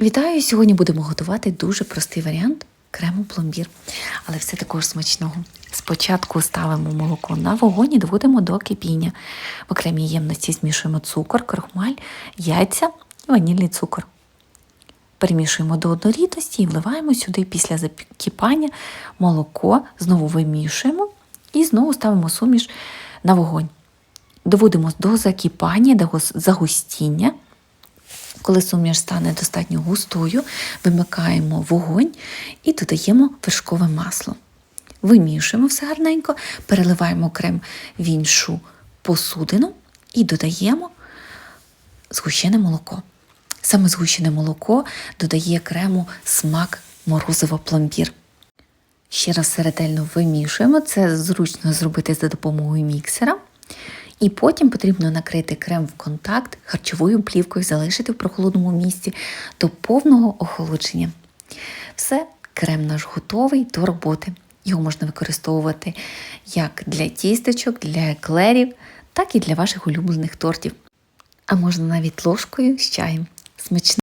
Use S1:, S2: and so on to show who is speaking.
S1: Вітаю! Сьогодні будемо готувати дуже простий варіант крему пломбір, але все також смачного. Спочатку ставимо молоко на вогонь і доводимо до кипіння. В окремій ємності змішуємо цукор, крохмаль, яйця і ванільний цукор. Перемішуємо до однорідності і вливаємо сюди після закипання молоко, знову вимішуємо і знову ставимо суміш на вогонь. Доводимо до закипання, до загустіння. Коли суміш стане достатньо густою, вимикаємо вогонь і додаємо вершкове масло. Вимішуємо все гарненько, переливаємо крем в іншу посудину і додаємо згущене молоко. Саме згущене молоко додає крему смак морозиво пломбір. Ще раз ретельно вимішуємо. Це зручно зробити за допомогою міксера. І потім потрібно накрити крем в контакт харчовою плівкою, залишити в прохолодному місці до повного охолодження. Все, крем наш готовий до роботи. Його можна використовувати як для тістечок, для еклерів, так і для ваших улюблених тортів. А можна навіть ложкою з чаєм. Смачно!